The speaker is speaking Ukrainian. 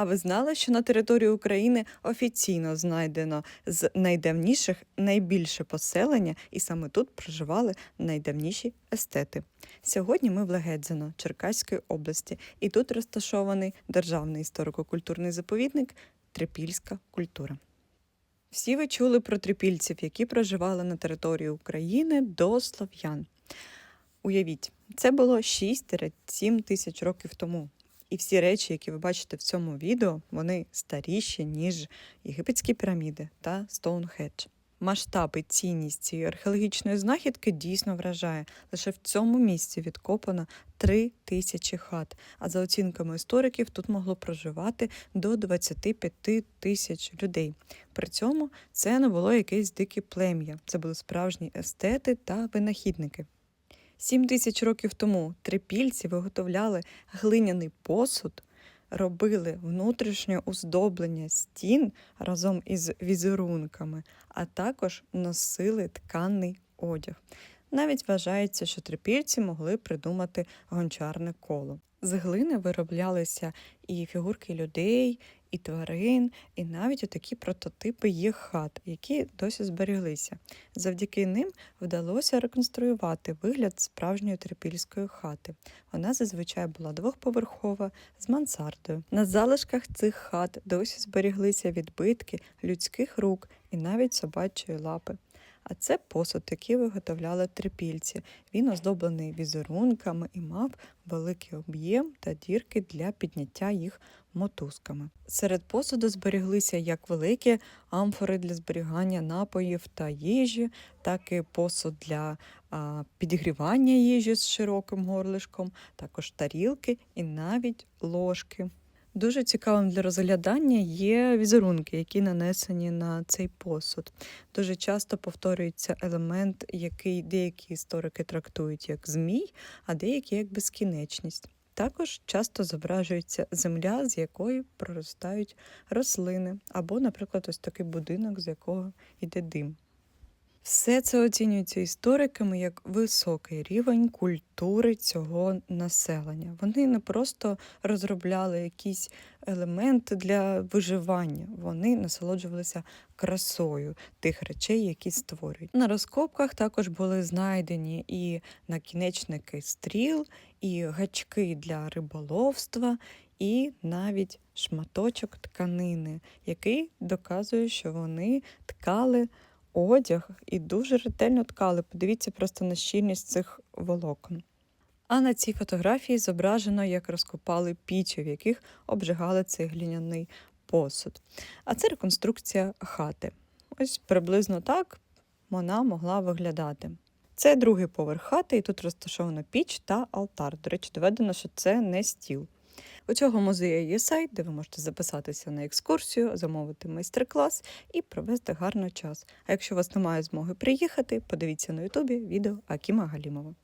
А ви знали, що на території України офіційно знайдено з найдавніших найбільше поселення, і саме тут проживали найдавніші естети. Сьогодні ми в Легедзино, Черкаської області, і тут розташований державний історико-культурний заповідник Трипільська культура. Всі ви чули про трипільців, які проживали на території України до слов'ян. Уявіть, це було 6-7 тисяч років тому. І всі речі, які ви бачите в цьому відео, вони старіші, ніж єгипетські піраміди та Стоунхедж. Масштаб і цінність цієї археологічної знахідки дійсно вражає. Лише в цьому місці відкопано три тисячі хат. А за оцінками істориків, тут могло проживати до 25 тисяч людей. При цьому це не було якесь дике плем'я. Це були справжні естети та винахідники. Сім тисяч років тому трипільці виготовляли глиняний посуд, робили внутрішнє оздоблення стін разом із візерунками, а також носили тканий одяг. Навіть вважається, що трипільці могли придумати гончарне коло. З глини вироблялися і фігурки людей, і тварин, і навіть отакі прототипи їх хат, які досі зберіглися. Завдяки ним вдалося реконструювати вигляд справжньої трипільської хати. Вона зазвичай була двохповерхова з мансардою. На залишках цих хат досі зберіглися відбитки людських рук і навіть собачої лапи. А це посуд, який виготовляли трипільці. Він оздоблений візерунками і мав великий об'єм та дірки для підняття їх мотузками. Серед посуду зберіглися як великі амфори для зберігання напоїв та їжі, так і посуд для підігрівання їжі з широким горлишком, також тарілки і навіть ложки. Дуже цікавим для розглядання є візерунки, які нанесені на цей посуд. Дуже часто повторюється елемент, який деякі історики трактують як змій, а деякі як безкінечність. Також часто зображується земля, з якої проростають рослини, або, наприклад, ось такий будинок, з якого йде дим. Все це оцінюється істориками як високий рівень культури цього населення. Вони не просто розробляли якісь елементи для виживання, вони насолоджувалися красою тих речей, які створюють. На розкопках також були знайдені і накінечники стріл, і гачки для риболовства, і навіть шматочок тканини, який доказує, що вони ткали одяг і дуже ретельно ткали. Подивіться просто на щільність цих волокон. А на цій фотографії зображено, як розкопали пічі, в яких обжигали цей глиняний посуд. А це реконструкція хати. Ось приблизно так вона могла виглядати. Це другий поверх хати, і тут розташована піч та алтар. До речі, доведено, що це не стіл. У цього музею є сайт, де ви можете записатися на екскурсію, замовити майстер-клас і провести гарний час. А якщо у вас немає змоги приїхати, подивіться на Ютубі відео Акіма Галімова.